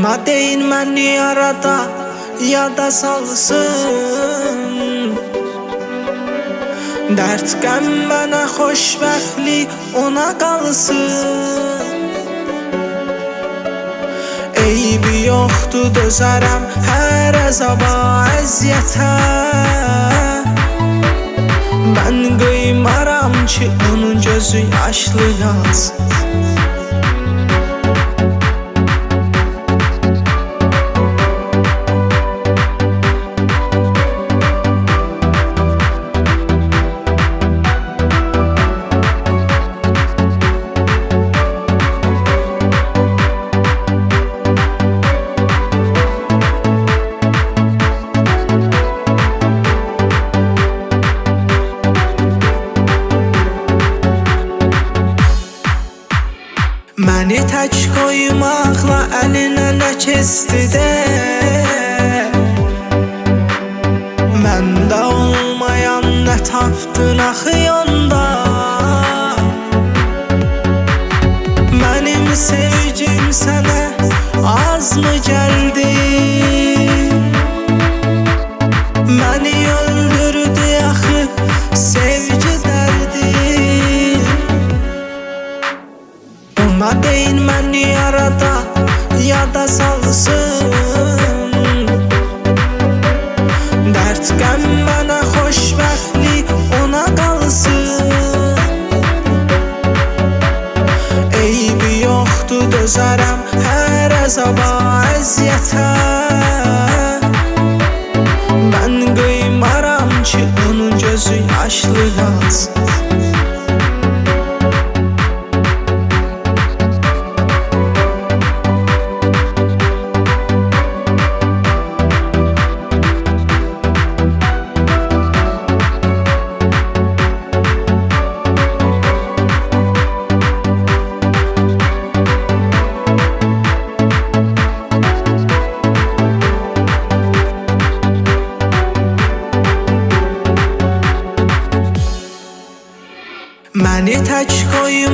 Ona deyin məni yarada yada salsın. Dərd qəm mənə xoşbəxtlik ona qalsın Eybi yoxdur dözərəm hər əzaba əziyyətə Mən qıymaram ki onun gözü yaşlı yazsın əlinə nə salsın Dərd qəm mənə xoşbəxtlik ona qalsın Eybi yoxdur dözərəm hər əzaba əziyyətə Mən qıymaram ki onun gözü yaşlı qalsın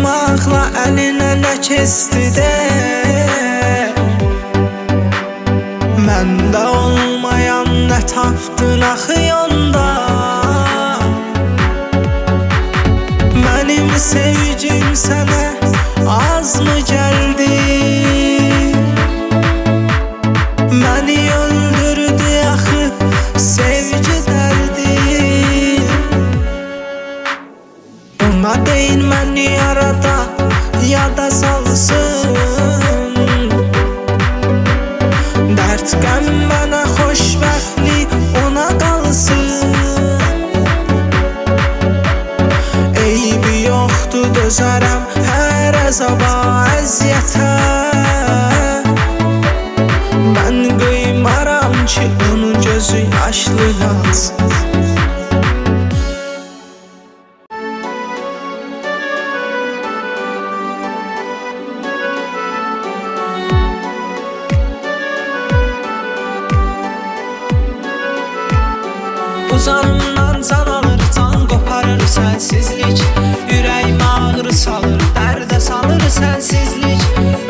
qoymaqla əlinə nə keçdi də Məndə olmayan nə tapdın axı yanda dözərəm hər əzaba əziyyətə Mən qıymaram ki onun gözü yaşlı qalsın Uzanımdan can alır, can qoparır sənsizlik Ürəyim ağrı salır, dərdə salır sənsizlik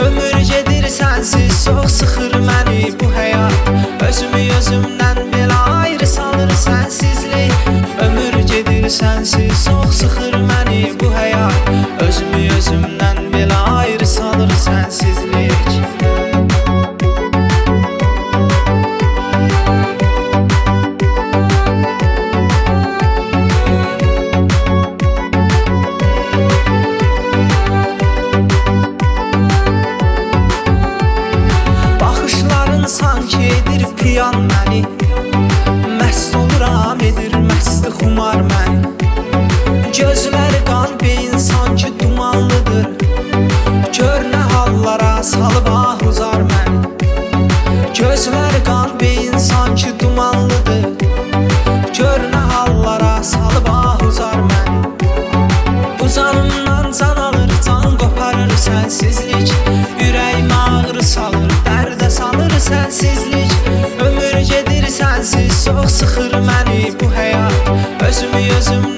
Ömür gedir sənsiz, çox sıxır məni bu həyat. Özümü özümdən belə Gözləri qan beyin sanki dumanlıdır. Gör nə hallara salıb ahuzar məni. Uzanımdan can alır, can qoparır sənsizlik Ürəyim ağrı salır, dərdə salır sənsizlik Ömür gedir sənsiz, çox sıxır məni bu həyat. Özümü özümdən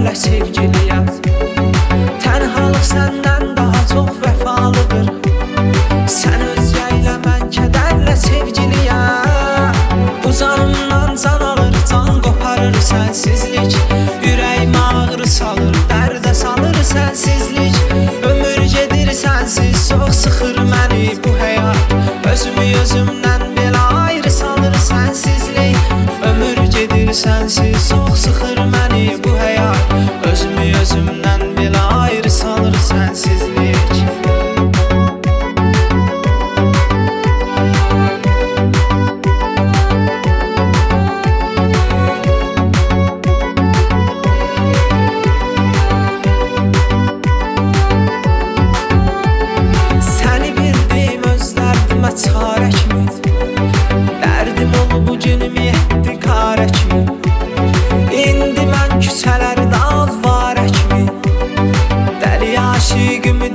Əllə sevgili yat Tənhalıq səndən daha çox vəfalıdır Sən öz yaylə mən kədərlə sevgiliyəm Bu canımdan can alır, can qoparır sənsizlik Ürəyim ağrı salır, dərdə salır sənsizlik Ömür gedir sənsiz, çox sıxır məni bu həyat Özümü özümdən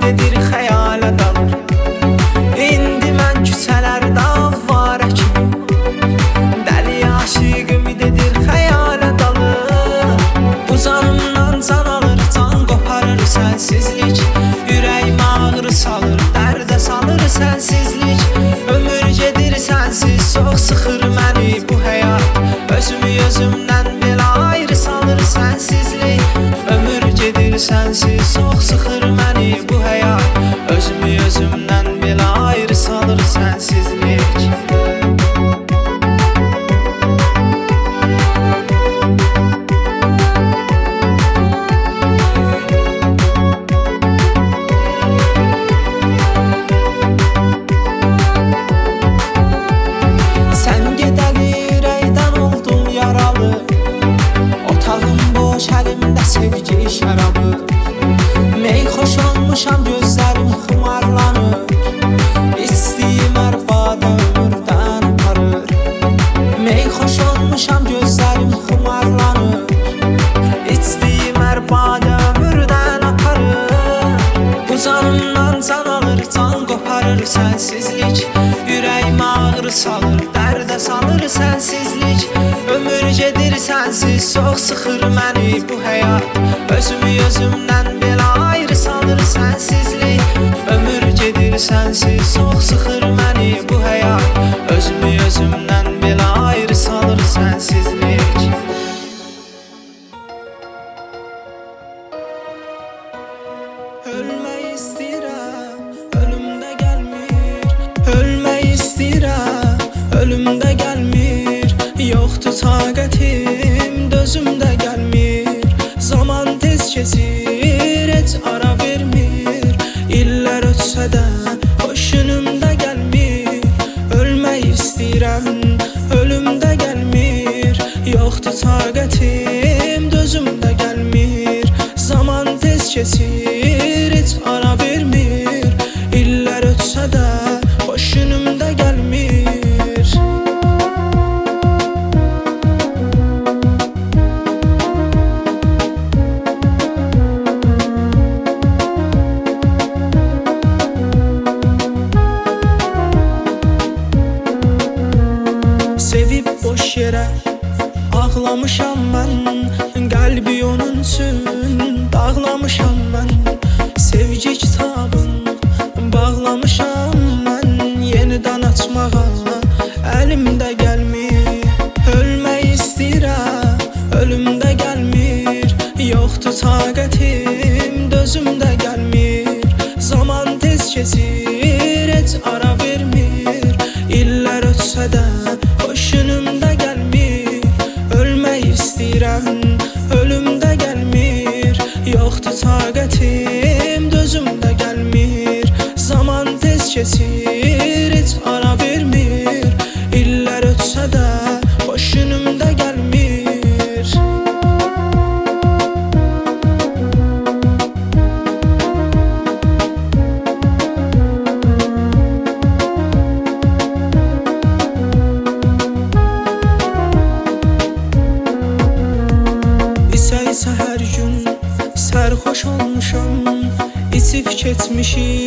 gedir xəyala dalır İndi mən küçələr davara kimi Dəli aşiq ümid edir xəyala dalır Bu canımdan can alır, can qoparır sənsizlik Ürəyim ağrı salır, dərdə salır sənsizlik Ömür gedir sənsiz, çox sıxır məni bu həyat. Özümü özümdən sensiz çox sıxır məni bu həyat Özümü özümdən belə ayrı sanır sənsizlik Ömür gedir sensiz çox sıxır məni bu həyat Özümü özümdən belə ayrı sanır sənsizlik Ölmə gözümde gelmir. Zaman tez kesir et ara vermir. İller ötsə də hoşunumda gəlmir Ölmək istəyirəm ölümdə gəlmir Yoxdur taqətim dözümdə gəlmir Zaman tez kesir geldim Dözümde gelmir. Zaman tez kesir Machine.